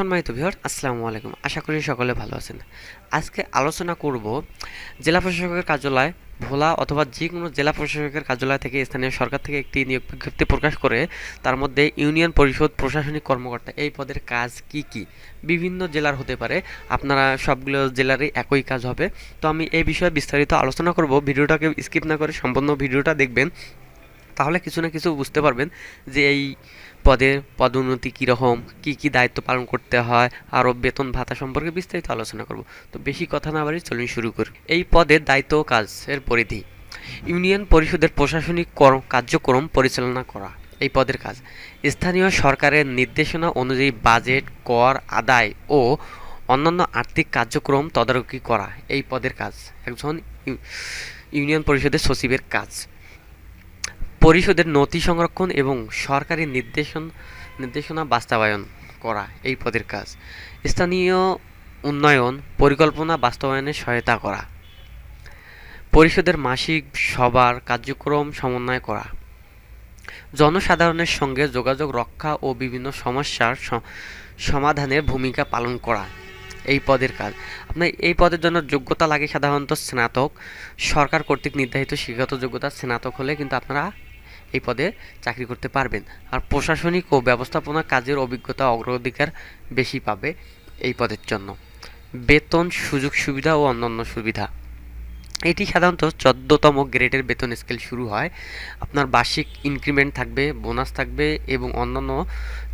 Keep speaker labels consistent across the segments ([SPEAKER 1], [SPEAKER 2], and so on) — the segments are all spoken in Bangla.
[SPEAKER 1] সম্মানিত ভিউয়ার আসসালামু আলাইকুম। আশা করি সকলে ভালো আছেন। আজকে আলোচনা করব জেলা প্রশাসকের কার্যালয় ভোলা অথবা যে কোনো জেলা প্রশাসকের কার্যালয় থেকে স্থানীয় সরকার থেকে একটি নিয়োগ বিজ্ঞপ্তি প্রকাশ করে তার মধ্যে ইউনিয়ন পরিষদ প্রশাসনিক কর্মকর্তা এই পদের কাজ কি কি বিভিন্ন জেলার হতে পারে। আপনারা সবগুলো জেলারই একই কাজ হবে। তো আমি এই বিষয়ে বিস্তারিত আলোচনা করব। ভিডিওটাকে স্কিপ না করে সম্পূর্ণ ভিডিওটা দেখবেন। তাহলে কিছু না কিছু বুঝতে পারবেন যে এই পদের পদোন্নতি কীরকম? কী কী দায়িত্ব পালন করতে হয়? আরও বেতন ভাতা সম্পর্কে বিস্তারিত আলোচনা করব। তো বেশি কথা না বাড়ি চলুন শুরু করি। এই পদের দায়িত্ব কাজের পরিধি। ইউনিয়ন পরিষদের প্রশাসনিক কর- কার্যক্রম পরিচালনা করা। এই পদের কাজ। স্থানীয় সরকারের নির্দেশনা অনুযায়ী বাজেট, কর, আদায় ও অন্যান্য আর্থিক কার্যক্রম তদারকি করা। এই পদের কাজ। একজন ইউনিয়ন পরিষদের সচিবের কাজ। পরিষদের নথি সংরক্ষণ এবং সরকারি নির্দেশন, নির্দেশনা বাস্তবায়ন করা এই পদের কাজ। স্থানীয় উন্নয়ন পরিকল্পনা বাস্তবায়নে সহায়তা করা। পরিষদের মাসিক সবার কার্যক্রম সমন্বয় করা। জনসাধারণের সঙ্গে যোগাযোগ রক্ষা ও বিভিন্ন সমস্যার সমাধানের ভূমিকা পালন করা এই পদের কাজ। আপনার এই পদের জন্য যোগ্যতা লাগে সাধারণত স্নাতক। সরকার কর্তৃক নির্ধারিত শিক্ষাগত যোগ্যতা স্নাতক হলে কিন্তু আপনারা এই পদে চাকরি করতে পারবেন। আর প্রশাসনিক ও ব্যবস্থাপনা কাজের অভিজ্ঞতা, অগ্রাধিকার বেশি পাবে এই পদের জন্য। বেতন, সুযোগ সুবিধা ও অন্যান্য সুবিধা। এটি সাধারণত চোদ্দতম গ্রেডের বেতন স্কেল শুরু হয়। আপনার বার্ষিক ইনক্রিমেন্ট থাকবে, বোনাস থাকবে এবং অন্যান্য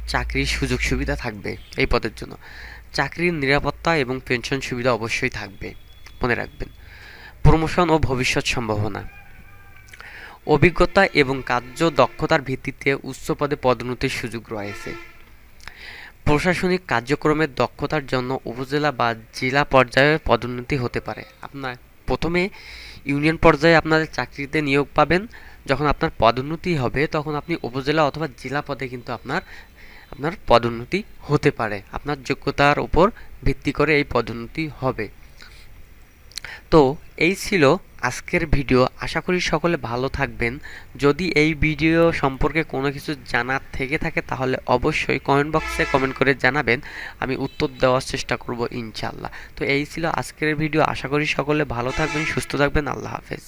[SPEAKER 1] চাকরির সুযোগ সুবিধা থাকবে এই পদের জন্য। চাকরির নিরাপত্তা এবং পেনশন সুবিধা অবশ্যই থাকবে। মনে রাখবেন। প্রমোশন ও ভবিষ্যৎ সম্ভাবনা। অভিজ্ঞতা এবং কার্য দক্ষতার ভিত্তিতে উচ্চ পদে পদোন্নতির সুযোগ রয়েছে। প্রশাসনিক কার্যক্রমের দক্ষতার জন্য উপজেলা বা জেলা পর্যায়ে পদোন্নতি হতে পারে। আপনার প্রথমে ইউনিয়ন পর্যায়ে আপনাদের চাকরিতে নিয়োগ পাবেন। যখন আপনার পদোন্নতি হবে, তখন আপনি উপজেলা অথবা জেলা পদে কিন্তু আপনার আপনার পদোন্নতি হতে পারে। আপনার যোগ্যতার উপর ভিত্তি করে এই পদোন্নতি হবে। তো এই ছিল আজকের ভিডিও। আশা করি সকলে ভালো থাকবেন। যদি এই ভিডিও সম্পর্কে কোনো কিছু জানার থেকে থাকে, তাহলে অবশ্যই কমেন্ট বক্সে কমেন্ট করে জানাবেন। আমি উত্তর দেওয়ার চেষ্টা করব ইনশাল্লাহ তো এই ছিল আজকের ভিডিও। আশা করি সকলে ভালো থাকবেন, সুস্থ থাকবেন। আল্লাহ হাফেজ।